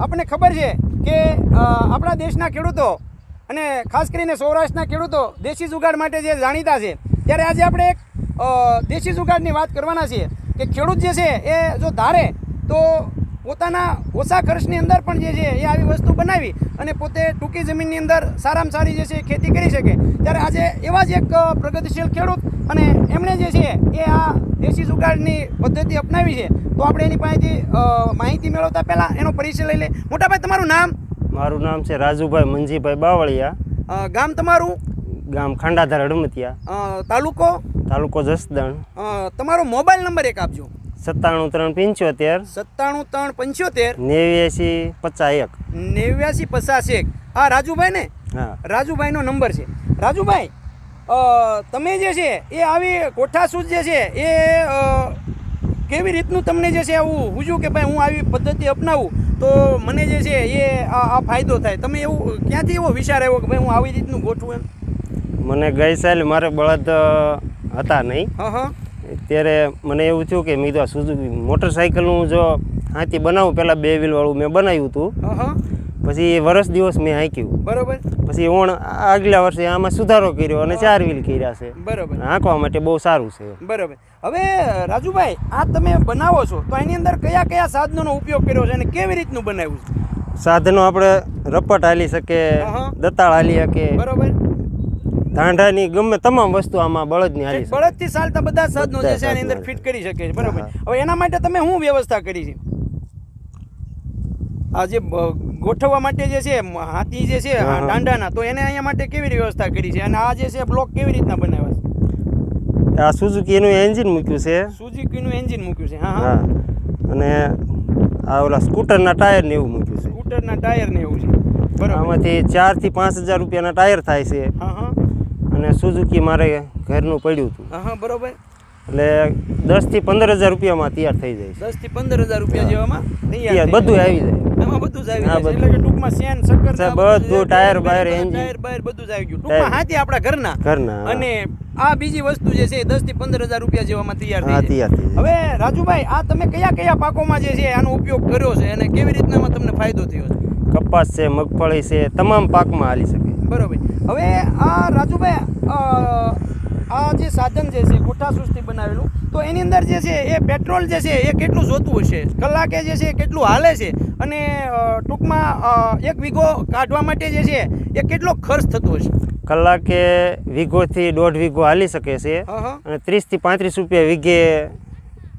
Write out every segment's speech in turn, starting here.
આપણને ખબર છે કે આપણા દેશના ખેડૂતો અને ખાસ કરીને સૌરાષ્ટ્રના ખેડૂતો દેશી જુગાડ માટે જે જાણીતા છે, ત્યારે આજે આપણે એક દેશી જુગાડની વાત કરવાના છીએ કે ખેડૂત જે છે એ જો ધારે તો પોતાના ઓછા ખર્ચની અંદર પણ જે છે એ આવી વસ્તુ બનાવી અને પોતે ટૂંકી જમીનની અંદર સારામાં સારી જે છે ખેતી કરી શકે. ત્યારે આજે એવા જ એક પ્રગતિશીલ ખેડૂત અને એમણે જે છે એ આ દેશી જુગાડની પદ્ધતિ અપનાવી છે તો આપણે એની પાસેથી માહિતી મેળવતા પહેલાં એનો પરિચય લઈ લે મોટાભાઈ તમારું નામ? મારું નામ છે રાજુભાઈ મંજીભાઈ બાવળિયા. ગામ તમારું? ગામ ખાંડાધાર હડમતિયા. તાલુકો? તાલુકો જસદણ. તમારો મોબાઈલ નંબર એક આપજો. સત્તાણું ત્રણ પંચોતેર. સત્તાણું ત્રણ પંચોતેર. નેવ્યાસી પચાસ એક નેવ્યાસી પચાસ એક આ રાજુભાઈ ને? હા. રાજુભાઈનો નંબર છે. રાજુભાઈ તમે જે છે એ આવી કોઠાસૂદ જે છે એ કેવી રીતનું તમને જે છે આવું પૂછ્યું કે ભાઈ હું આવી પદ્ધતિ અપનાવું તો મને જે છે એ આ ફાયદો થાય. તમે એવું ક્યાંથી એવો વિચાર આવ્યો કે ભાઈ હું આવી રીતનું ગોઠવું એમ? મને ગઈ સાલ મારે બળદ હતા નહીં. ત્યારે મને એવું થયું કે મેં કીધું સુઝુકી મોટરસાઇકલનું જો હાથી બનાવું પહેલાં બે વ્હીલવાળું મેં બનાવ્યું હતું. પછી વર્ષ દિવસ મેં હાંક્યું બરોબર. પછી ઓણ આગલા વર્ષે આમાં સુધારો કર્યો અને ચાર વ્હીલ કર્યા છે. બરોબર. હાંકવા માટે બહુ સારું છે. બરોબર. હવે રાજુભાઈ આ તમે બનાવો છો તો એની અંદર કયા કયા સાધનોનો ઉપયોગ કર્યો છે અને કેવી રીતનું બનાવ્યું છે? સાધનો આપણે રપટ હાલી શકે. દતાળ હાલી શકે. બરોબર. ધાંઢાની ગમે તમામ વસ્તુ આમાં બળદની હાલી બળદથી ચાલતા બધા સાધનો જે છે એની અંદર ફિટ કરી શકે છે. બરાબર. હવે એના માટે તમે શું વ્યવસ્થા કરી છે? આ જે ગોઠવવા માટે જે છે હાથી જે છે. દાંડાના તો એને અહીંયા માટે કેવી વ્યવસ્થા કરી છે? અને આ જે છે બ્લોક કેવી રીતના બનાવ્યા છે? આ સુઝુકી એનું એન્જિન મૂક્યું છે. સુઝુકીનું એન્જિન મૂક્યું છે. હા હા. હા. અને આ ઓલા સ્કૂટરના ટાયર ને એવું મૂક્યું છે. સ્કૂટરના ટાયર ને એવું છે. બરાબર. આમાંથી ચારથી પાંચ હજાર રૂપિયાના ટાયર થાય છે. હા હા. અને સુઝુકી મારે ઘરનું પડ્યું હતું. હા હા બરોબર. એટલે દસથી પંદર હજાર રૂપિયામાં તૈયાર થઈ જાય દસથી પંદર હજાર રૂપિયા જેવામાં તૈયાર બધું આવી જાય. એમાં બધું જ આવી જાય એટલે કે ટૂંકમાં શેન શક્કર બધું ટાયર બાયર, એન્જિન. ટાયર બાયર બધું જ આવી ગયું. ટૂંકમાં હાથી આપણા ઘરના. ઘરના અને આ બીજી વસ્તુ જે છે દસથી પંદર હજાર રૂપિયા જેવામાં તૈયાર થઈ જાય. હવે રાજુભાઈ આ તમે કયા કયા પાકોમાં જે છે આનો ઉપયોગ કર્યો છે અને કેવી રીતના તમને ફાયદો થયો છે? કપાસ છે મગફળી છે તમામ પાકમાં હાલી શકે. બરોબર. હવે આ રાજુભાઈ આ જે સાધન જે છે કોઠા સૃષ્ટિ બનાવેલું તો એની અંદર જે છે એ પેટ્રોલ જે છે એ કેટલું જોતું હશે? કલાકે જે છે કેટલું હાલે છે? અને ટૂંકમાં એક વીઘો કાઢવા માટે જે છે એ કેટલો ખર્ચ થતો હશે? કલાકે વીઘોથી દોઢ વીઘો હાલી શકે છે. અને ત્રીસથી પાંત્રીસ રૂપિયા વીઘે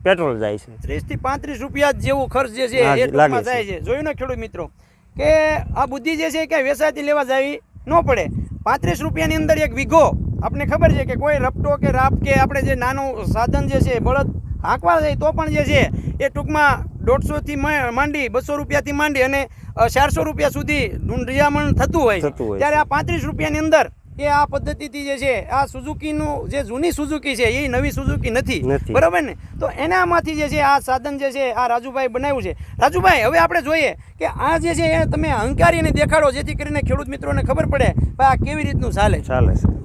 પેટ્રોલ જાય છે. ત્રીસથી પાંત્રીસ રૂપિયા જેવો ખર્ચ જે છે એ ટૂંકમાં જાય છે. જોયું ને ખેડૂત મિત્રો? કે આ બુદ્ધિ જે છે કે વેસાતી લેવા જાવી ન પડે. પાંત્રીસ રૂપિયાની અંદર એક વીઘો આપણે ખબર છે કે કોઈ રપટો કે રાપ કે આપણે જે નાનું સાધન જે છે બળદ હાંકવા જાય તો પણ જે છે એ ટૂંકમાં દોઢસોથી માંડી બસો રૂપિયાથી માંડી અને ચારસો રૂપિયા સુધી રિયામણ થતું હોય ત્યારે આ પાંત્રીસ રૂપિયાની અંદર એ આ પદ્ધતિથી જે છે આ સુઝુકીનું જે જૂની સુઝુકી છે એ નવી સુઝુકી નથી. બરાબર ને? તો એનામાંથી જે છે આ સાધન જે છે આ રાજુભાઈ બનાવ્યું છે. રાજુભાઈ હવે આપણે જોઈએ કે આ જે છે એ તમે હંકારીને દેખાડો જેથી કરીને ખેડૂત મિત્રોને ખબર પડે ભાઈ આ કેવી રીતનું ચાલે ચાલે છે.